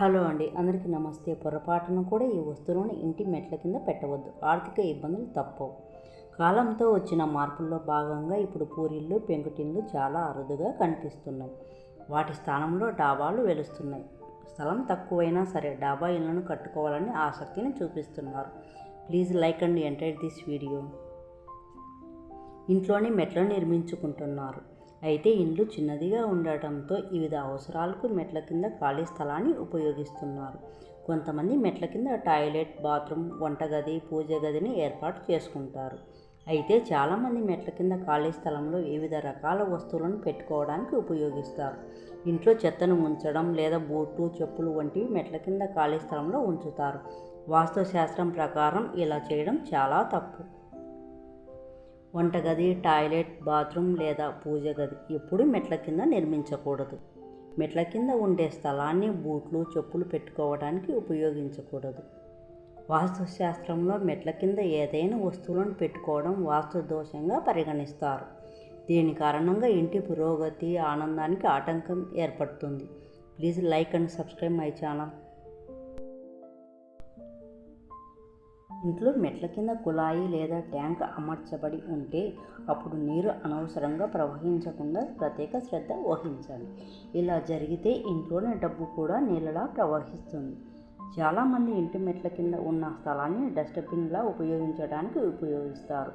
Hello అండి. అందరికీ నమస్తే. పొరపాటున కూడా ఈ వస్తువులను ఇంటి మెట్ల కింద పెట్టవద్దు. ఆర్థిక ఇబ్బందులు తప్పవు. కాలంతో వచ్చిన మార్పుల్లో భాగంగా ఇప్పుడు పూరిళ్ళు పెంకుటిళ్ళు చాలా అరుదుగా కనిపిస్తున్నాయి. వాటి స్థానంలో డాబాలు వెలుస్తున్నాయి. స్థలం తక్కువైనా సరే డాబా ఇళ్ళను కట్టుకోవాలని ఆసక్తిని చూపిస్తున్నారు. Please like and enter this video. ఇంట్లోనే మెట్లను నిర్మించుకుంటున్నారు. అయితే ఇండ్లు చిన్నదిగా ఉండటంతో వివిధ అవసరాలకు మెట్ల కింద ఖాళీ స్థలాన్ని ఉపయోగిస్తున్నారు. కొంతమంది మెట్ల కింద టాయిలెట్ బాత్రూమ్ వంటగది పూజ గదిని ఏర్పాటు చేసుకుంటారు. అయితే చాలామంది మెట్ల కింద ఖాళీ స్థలంలో వివిధ రకాల వస్తువులను పెట్టుకోవడానికి ఉపయోగిస్తారు. ఇంట్లో చెత్తను ఉంచడం లేదా బూట్లు చెప్పులు వంటివి మెట్ల కింద ఖాళీ స్థలంలో ఉంచుతారు. వాస్తు శాస్త్రం ప్రకారం ఇలా చేయడం చాలా తప్పు. వంటగది టాయిలెట్ బాత్రూమ్ లేదా పూజ గది ఎప్పుడు మెట్ల కింద నిర్మించకూడదు. మెట్ల కింద ఉండే స్థలాన్ని బూట్లు చెప్పులు పెట్టుకోవడానికి ఉపయోగించకూడదు. వాస్తుశాస్త్రంలో మెట్ల కింద ఏదైనా వస్తువులను పెట్టుకోవడం వాస్తు దోషంగా పరిగణిస్తారు. దీని కారణంగా ఇంటి పురోగతి ఆనందానికి ఆటంకం ఏర్పడుతుంది. Please like and subscribe my channel. ఇంట్లో మెట్ల కింద కుళాయి లేదా ట్యాంక్ అమర్చబడి ఉంటే అప్పుడు నీరు అనవసరంగా ప్రవహించకుండా ప్రత్యేక శ్రద్ధ వహించాలి. ఇలా జరిగితే ఇంట్లోనే డబ్బు కూడా నీళ్ళలా ప్రవహిస్తుంది. చాలామంది ఇంటి మెట్ల కింద ఉన్న స్థలాన్ని డస్ట్బిన్లా ఉపయోగించడానికి ఉపయోగిస్తారు.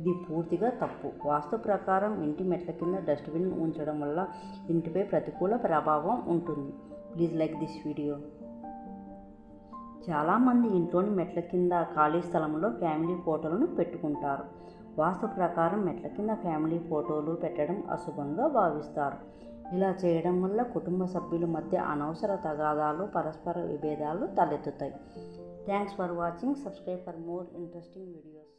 ఇది పూర్తిగా తప్పు. వాస్తు ప్రకారం ఇంటి మెట్ల కింద డస్ట్బిన్ ఉంచడం వల్ల ఇంటిపై ప్రతికూల ప్రభావం ఉంటుంది. Please like this video. చాలామంది ఇంట్లోని మెట్ల కింద ఖాళీ స్థలంలో ఫ్యామిలీ ఫోటోలను పెట్టుకుంటారు. వాస్తు ప్రకారం మెట్ల కింద ఫ్యామిలీ ఫోటోలు పెట్టడం అశుభంగా భావిస్తారు. ఇలా చేయడం వల్ల కుటుంబ సభ్యుల మధ్య అనవసర తగాదాలు పరస్పర విభేదాలు తలెత్తుతాయి. Thanks for watching. Subscribe for more interesting videos.